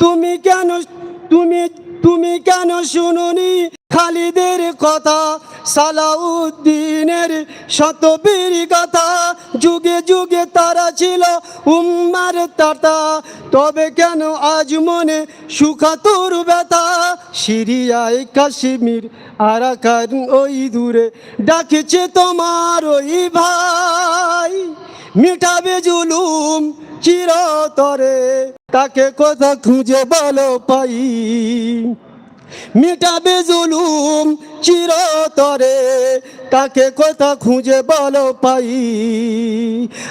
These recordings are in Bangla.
তুমি কেন তুমি তুমি কেন শুনুনি খালিদের কথা? সালাউদ্দিনের শতবীর কথা। যুগে যুগে তারা ছিল উম্মার তাতা। তবে কেন আজ মনে সুখাতুর ব্যথা? সিরিয়ায় কাশ্মীর আরাকান ওই দূরে ডাকেছে তোমার ওই ভাই। মিটাবে জুলুম চিরতরে। তাকে কথা খুঁজে বলো পাই। মিটাবে জুলুম চিরতরে, তাকে কথা খুঁজে বলো পাই।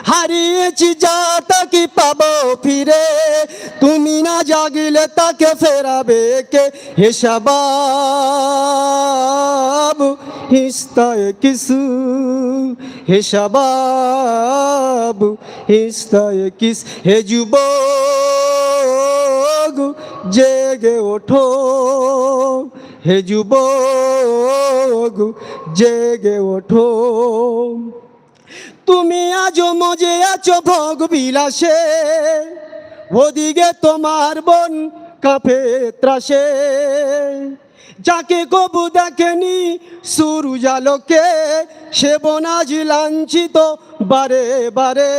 হারিয়েছি যা তাকে পাবো ফিরে, তুমি না জাগিলে তাকে ফেরাবে কে? হেসাবাব হিস্তায় কিছু হেসাবাব হিস্তায় কিস। হে জেগে ওঠো হে যুবক, জেগে ওঠো। তুমি আজ মজে আছো ভোগ বিলাসে, ওদিকে তোমার বোন কাফে ত্রাসে। যাকে কবু দেখেনি সুরু জালোকে সে বনাজ লাঞ্ছিত, বারে বারে,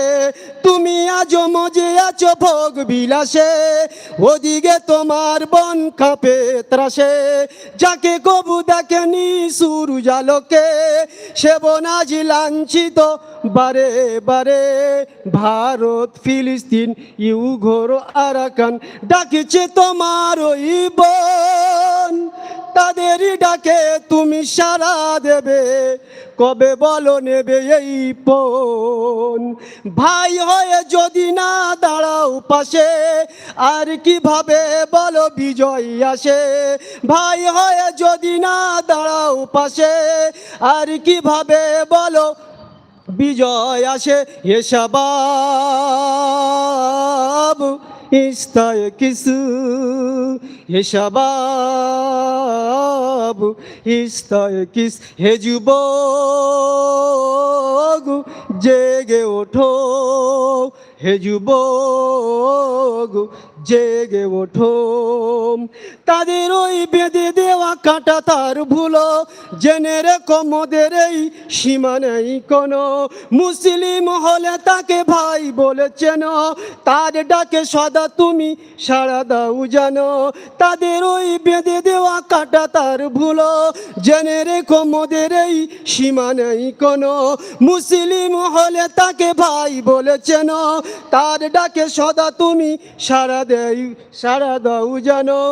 তুমি আজও মজে আছো ভোগ বিলাসে, ওদিকে তোমার বন কাপে ত্রাসে। যাকে কবু দেখেনি সুরু জালোকে সে বনাজ লাঞ্ছিত, বারে বারে, ভারত, ফিলিস্তিন, ইউঘোর, আরাকান, ডাকিছে তোমার ওই বোন। তাদেরই ডাকে, তুমি সারা দেবে। কবে বলো নেবে এই পন ভাই হয়ে যদি না দাঁড়াও পাশে, আর কীভাবে বলো বিজয় আসে? ভাই হয়ে যদি না দাঁড়াও পাশে, আর কীভাবে বলো বিজয় আসে? এসবাব ইস্তায় কিছু এসবাব শাবাব কিস হে যুবক জেগে ওঠো। হে যুবক জেগে ওঠো তাদের ওই বেঁধে দেওয়া কাটা তার ভুলো। জেনে রেখো মোদের এই সীমা নেই কোনো। মুসলিম হলে তাকে ভাই বলেছেন তার ডাকে সদা তুমি সাড়া দাও জানো। তাদের ওই বেঁধে দেওয়া কাটা তার ভুলো। জেনে রেখো মোদের এই সীমা নেই কোনো। মুসলিম হলে তাকে ভাই বলেছেন তার ডাকে সদা তুমি সারা দেই সারা দাও জানো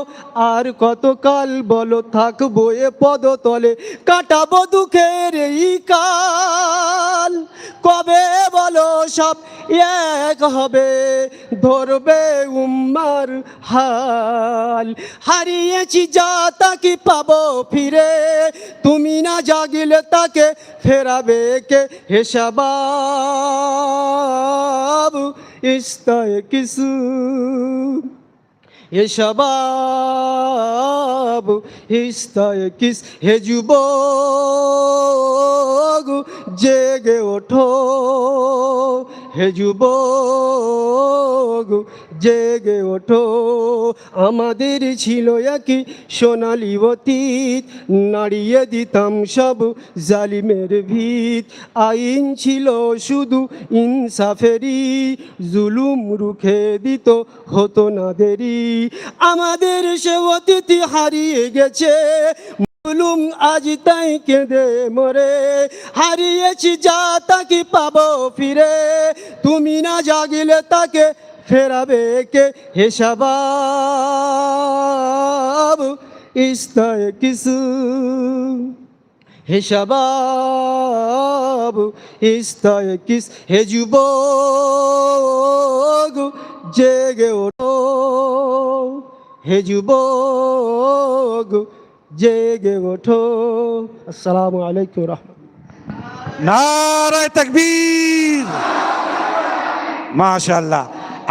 আর কতকাল বলো থাকব এ পদতলে। কাটাবো দুঃখের এই কাল। সব এক হবে, ধরবে উম্মার হাল। হারিয়েছি যা তাকে পাবো ফিরে, তুমি না জাগিলে তাকে ফেরাবে কে হেসাবাব ইস্তায় কিছু এসবাব হিস্তায় কিস হে যুবক, জেগে ওঠো। যুবক, জেগে ওঠো। আমাদের ছিল একই সোনালি অতীত, নাড়িয়ে দিতাম সব জালিমের ভিত। আইন ছিল শুধু ইনসাফেরি জুলুম রুখে দিত হতো না দেরি। আমাদের সে অতিথি হারিয়ে গেছে জুলুম আজ তাই কেঁদে মরে হারিয়েছি যা তাকে পাবো ফিরে তুমি না জাগিলে তাকে ফেরাবে কে হেসাবাব ইস্তায় কিছু হেসাবাব ইস্তায় কিস হে যুবক জেগে ওঠো হে যুবক জেগে ওঠো। আসসালামু আলাইকুম রহমত নারায় তাকবীর। মাশাল্লাহ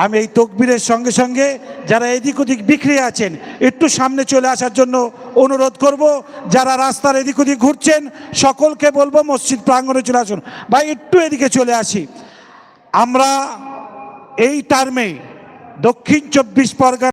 আমি এই তকবীরের সঙ্গে সঙ্গে যারা এদিক ওদিক বিক্রি আছেন, একটু সামনে চলে আসার জন্য অনুরোধ করব, যারা রাস্তার এদিক ওদিক ঘুরছেন, সকলকে বলব মসজিদ প্রাঙ্গণে চলে আসুন। ভাই, একটু এদিকে চলে আসি। আমরা এই টার্মে দক্ষিণ চব্বিশ পরগনা